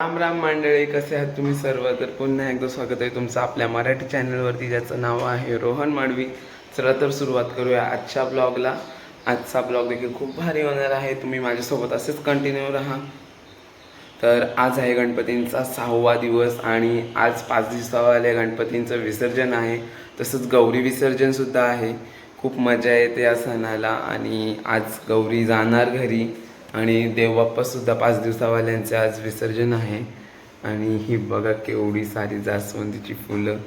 राम राम मंडळी कसे आहात तुम्ही सर्व? तर पुन्हा एकदा स्वागत आहे तुमचं आपल्या मराठी चॅनलवरती ज्याचं नाव आहे रोहन माडवी. चला तर सुरुवात करूया आजच्या ब्लॉगला आजचा ब्लॉग देखील खूप भारी होणार आहे. तुम्ही माझ्यासोबत असेच कंटिन्यू राहा. तर आज आहे गणपतींचा सहावा दिवस आणि आज पाच दिवसावाल्या गणपतींचं विसर्जन आहे. तसंच गौरी विसर्जनसुद्धा आहे. खूप मजा येते या सणाला आणि आज गौरी जाणार घरी. आणि देवबाप्पासुद्धा पाच दिवसावाल्यांचे आज विसर्जन आहे. आणि ही बघा केवढी सारी जास्वंदीची फुलं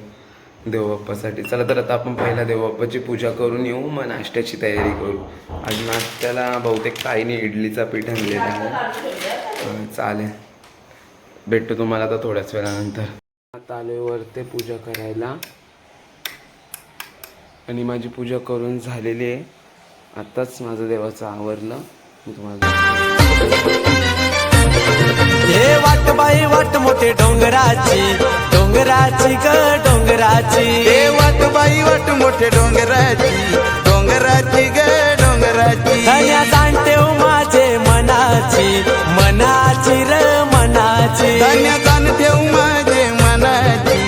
देवबाप्पासाठी चला तर आता आपण पहिला देवबाप्पाची पूजा करून येऊ मग नाश्त्याची तयारी करू. आज नाश्त्याला बहुतेक ताईने इडलीचा पीठ आणलेला आहे. चालेल. भेटतो तुम्हाला आता थोड्याच वेळानंतर. आता आलोय ते पूजा करायला. आणि माझी पूजा करून झालेली आहे. आत्ताच माझं देवाचं आवरलं. मी तुम्हाला हे वाट बाई वाट मोठे डोंगराची डोंगराची ग डोंगराची. हे वाट बाई वाट मोठे डोंगराची डोंगराची ग डोंगराची. धन्या जाणतेव माझे मनाची मनाची र मनाची. धान्य जाण ठेव माझे मनाची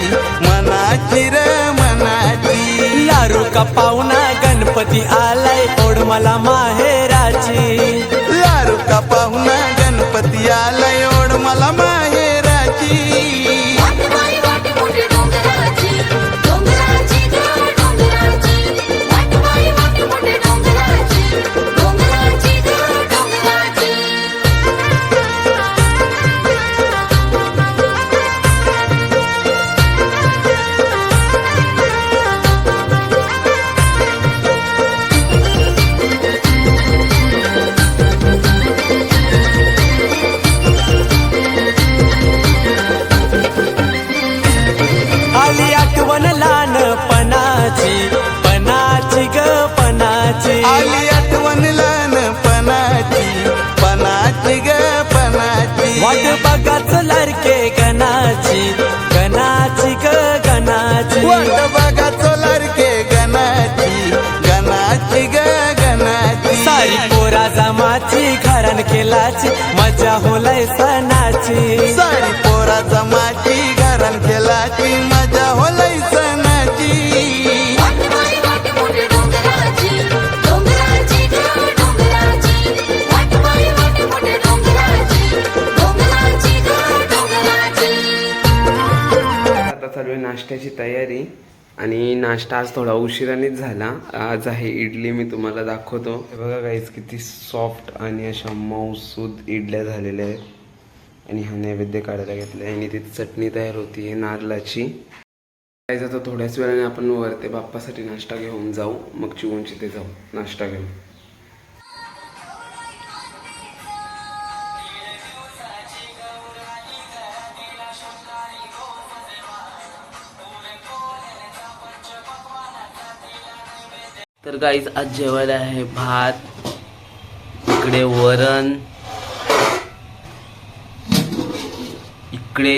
मनाची र मनाची. लारू का पाहुणा गणपती आलाय ओढ मला माहेराची गणपती केलाची. मजा होलय सणाची. सारी पोरा जमाची घरान खेळाची मजा होलय सणाची. आता चालू आहे नाश्त्याची तयारी. आणि नाश्ता आज थोडा उशिरानेच झाला. आज आहे इडली मी तुम्हाला दाखवतो. हे बघा गाईज किती सॉफ्ट आणि अशा मऊसूद इडल्या झालेल्या आहेत. आणि हा नैवेद्य काढायला घेतला आहे. आणि तिथे चटणी तयार होती नारळाची. गाईज आता थोड्याच वेळाने आपण वरते बाप्पासाठी नाश्ता घेऊन जाऊ. मग चिवूनची ते जाऊ. नाश्ता घेऊन. तर गाईज आज जेवायला आहे भात इकडे वरण इकडे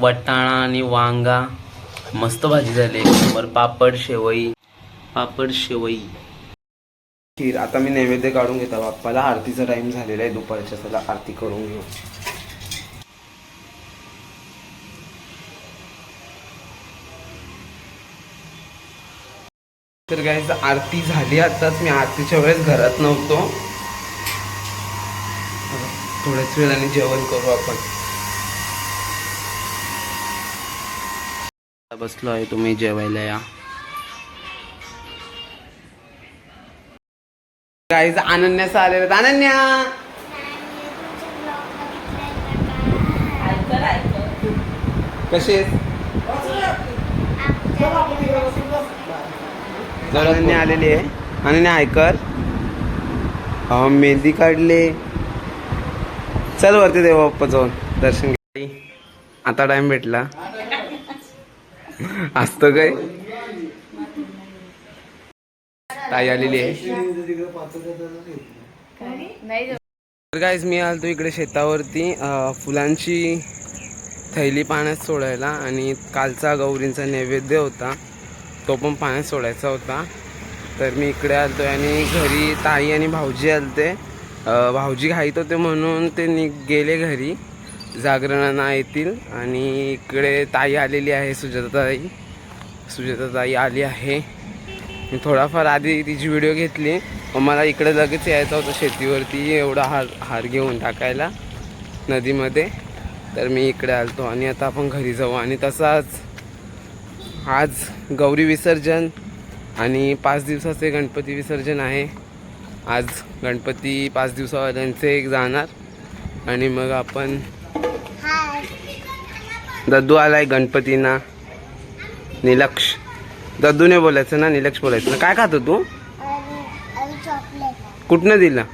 वटाणा आणि वांगा. मस्त भाजी झाली वर पापड शेवई. पापड शेवई. खीर. आता मी नैवेद्य काढून घेतो बाप्पाला आरतीचा टाइम झालेला आहे. दुपारच्या त्याला आरती करून घेऊ. तर गाईज आरती झाली. आताच मी आरतीच्या वेळेस घरात नव्हतो. थोड्याच वेळाने जेवण करू आपण. बसलो आहे तुम्ही जेवायला या. गाईज अनन्यास आलेले अनन्या! कशी अनन्या आलेली आहे. अनन्या ऐकर अहो मेहंदी काढले. चल वरती देव बाप्पा जाऊन. दर्शन घे. आता टाइम भेटला. असतो काय? ताई आलेली आहे. तर गाईज मी आलतो इकडे शेतावरती फुलांची थैली पाण्यात सोडायला आणि कालचा गौरींचा नैवेद्य होता. तो पण पाण्यात सोडायचा होता. तर मी इकडे आलतो आणि घरी ताई आणि भाऊजी आलते. भाऊजी घाईत होते म्हणून ते नि गेले घरी. जागरणांना येतील आणि इकडे ताई आलेली आहे सुजाताताई. सुजाताताई आली आहे. मी थोडाफार आधी तिची व्हिडिओ घेतली. मला इकडे लगेच यायचं होतं शेतीवरती एवढा हार हार घेऊन टाकायला नदीमध्ये. तर मी इकडे आलतो आणि आता आपण घरी जाऊ. आणि तसाच आज गौरी विसर्जन आणि पाच दिवसाचे गणपती विसर्जन आहे. आज गणपती पाच दिवसावाल्यांचे एक जाणार आणि मग आपण दद्दू आलाय गणपतीना. निलक्ष. दद्दूने बोलायचं ना निलक्ष बोलायचं ना. काय खातो तू कुठनं दिला?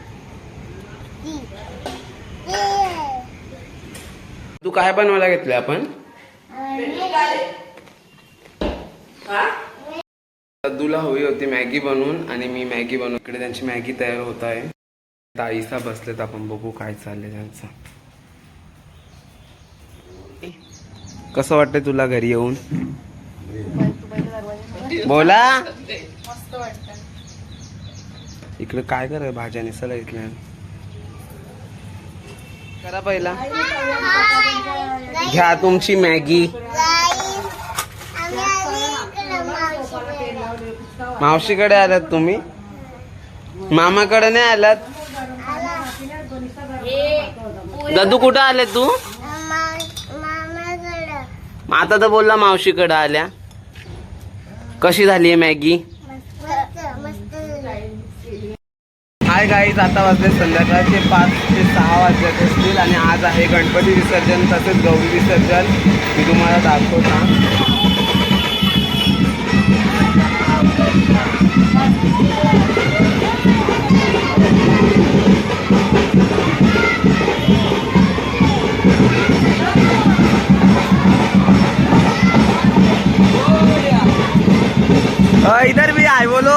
तू काय बनवायला घेतलं आपण? दद्दूला हवी होती मॅगी बनवून आणि मी मॅगी बनवून इकडे त्यांची मॅगी तयार होत आहे. ताईसा बसलेत आपण बघू काय चाललंय त्यांचं. कसं वाटतंय तुला घरी येऊन? बोला. इकडे काय कर भाज्या निसायला घेतल्या. करा पहिला. घ्या तुमची मॅगी. मावशीकडे आलात तुम्ही? मामाकडे नाही आलात? दादू कुठं आले तू? मग आता तर बोलला मावशीकडे आल्या. कशी झाली आहे मॅगी? हाय गाईज आता वाजले संध्याकाळचे पाच ते सहा वाजत असतील आणि आज आहे गणपती विसर्जन तसेच गौरी विसर्जन. मी तुम्हाला दाखवता. इधर भी आए बोलो।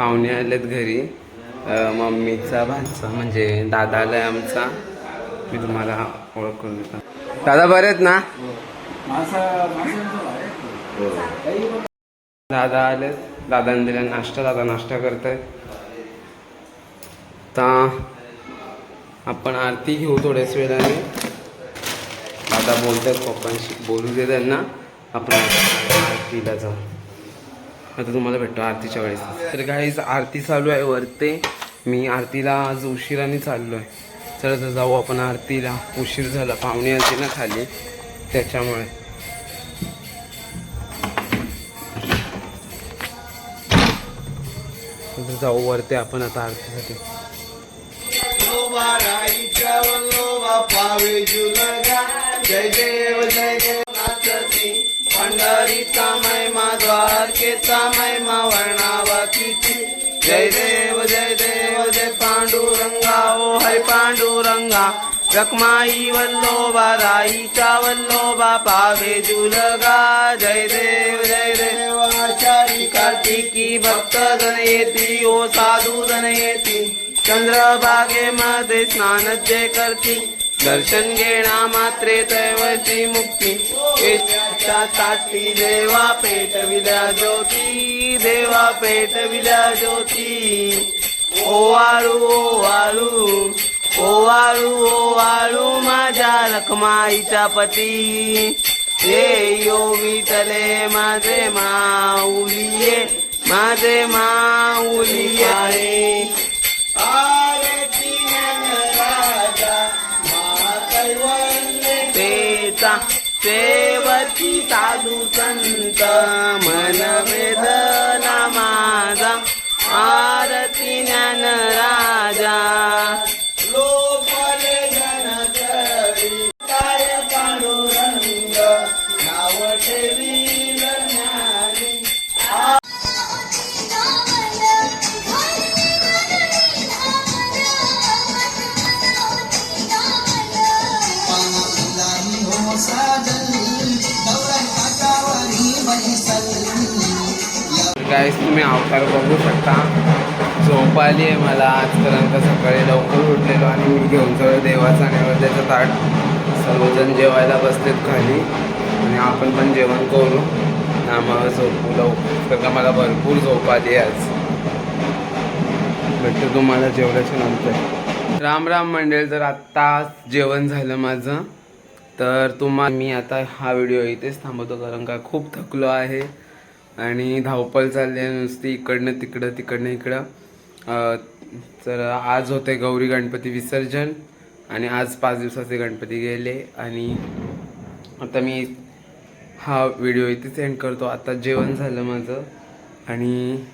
पाहुणे आलेत घरी. मम्मीचा भाचा म्हणजे दादा आलाय आमचा. मी तुम्हाला ओळख करून देतो. दादा बरे आहेत ना? दादा आले दादाने दिला नाश्ता. दादा नाश्ता करतायत आता आपण आरती घेऊ थोड्याच वेळाने. दादा बोलतात पप्पांशी. बोलू दे त्यांना. आपण आरतीला जाऊ. आता तुम्हाला भेटतो आरतीच्या वेळेस. तर काहीच आरती चालू आहे वरते. मी आरतीला आज उशिराने चाललो आहे चला तर जाऊ आपण आरतीला. उशीर झाला पाहुणे आलते ना खाली. त्याच्यामुळे. जाऊ वरते आपण आता आरतीसाठी. जय देव जय पंढरीचा महिमा द्वारकेचा महिमा वर्णावतीची. जय देव जय देव जय पांडुरंगा ओ हय पांडुरंगा. रखमाई वल्लोबा राईचा वल्लोबा पावे जुलगा. जय देव जय देव आचारी कार्तिकी भक्त जन येती ओ साधू जन येती. चंद्रभागेमध्ये स्नान जे करती. दर्शन घेणा मात्रे दैवची मुक्ती. पेटच्या ताटी देवा पेटविल्या ज्योती देवा पेटविल्या ज्योती. ओवाळू ओवाळू ओवाळू ओवाळू माझ्या रखमाईच्या पती. हे यो विठले माझे माऊली माझे माऊली आहे. सेवती साधू संत मन वेदना गाईस तुम्ही अवतार बघू शकता. झोप आली आहे मला. आजपर्यंत सकाळी लवकर उठलेलो आणि मी घेऊन सगळं देवाचा नैवेद्याचं ताट. सर्वजण जेवायला बसलेत खाली. आणि आपण पण जेवण करू. आम्हाला झोपू लवकर. का मला भरपूर झोप आली आहे आज. भेटतो तुम्हाला जेवल्याच्या नंतर. राम राम मंडळ तर आत्ता जेवण झालं माझं तर तुम्हाला मी आता हा व्हिडिओ इथेच थांबवतो कारण का खूप थकलो आहे. आणि धावपळ चालली आहे नुसती इकडनं तिकडं तिकडनं इकडं. तर आज होते गौरी गणपती विसर्जन आणि आज पाच दिवसाचे गणपती गेले आणि आता मी हा व्हिडिओ इथेच एंड करतो. आता जेवण झालं माझं आणि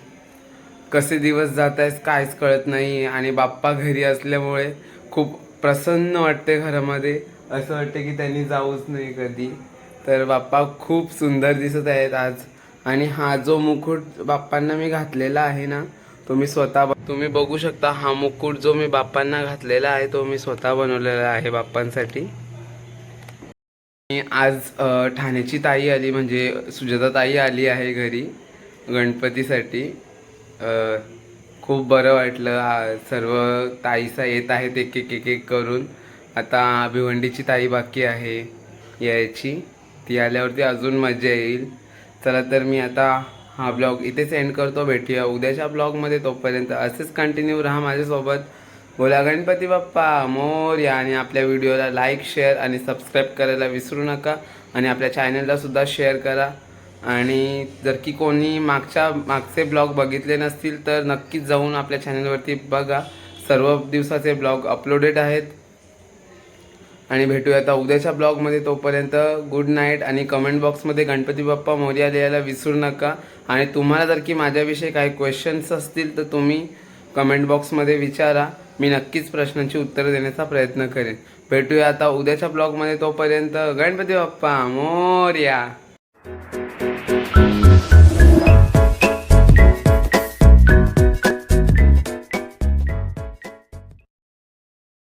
कसे दिवस जात आहेत काहीच कळत नाही आणि बाप्पा घरी असल्यामुळे खूप प्रसन्न वाटते घरामध्ये. असं वाटतं की त्यांनी जाऊच नाही कधी. तर बाप्पा खूप सुंदर दिसत आहेत आज. आणि हा जो मुकुट बाप्पांना मी घातलेला आहे ना तो मी स्वतः तुम्ही बघू शकता हा मुकुट जो मी बाप्पांना घातलेला आहे तो मी स्वतः बनवलेला आहे बाप्पांसाठी. आणि आज ठाण्याची ताई आली म्हणजे सुजाता ताई आली आहे घरी गणपतीसाठी. खूप बरं वाटलं सर्व ताईसा येत आहेत एक एक एक एक करून. आता भिवंडीची ताई बाकी आहे यायची. ती आल्यावरती अजून मजा येईल. चला तर मी आता हा ब्लॉग इथेच एंड करतो. भेटूया उद्याच्या ब्लॉगमध्ये तोपर्यंत असेच कंटिन्यू राहा माझ्यासोबत. बोला गणपती बाप्पा मोर्या आणि आपल्या व्हिडिओला लाईक शेअर आणि सबस्क्राईब करायला विसरू नका. आणि आपल्या चॅनललासुद्धा शेअर करा. आणि जर की कोणी मागच्या मागचे ब्लॉग बघितले नसतील तर नक्कीच जाऊन आपल्या चॅनलवरती बघा. सर्व दिवसाचे ब्लॉग अपलोडेड आहेत. आणि भेटूया आता उद्याच्या ब्लॉगमध्ये तोपर्यंत गुड नाईट आणि कमेंट बॉक्समध्ये गणपती बाप्पा मोर्या लिहायला विसरू नका. आणि तुम्हाला जर की माझ्याविषयी काही क्वेश्चन्स असतील तर तुम्ही कमेंट बॉक्समध्ये विचारा. मी नक्कीच प्रश्नांची उत्तरं देण्याचा प्रयत्न करेन. भेटूया आता उद्याच्या ब्लॉगमध्ये तोपर्यंत गणपती बाप्पा मोर्या.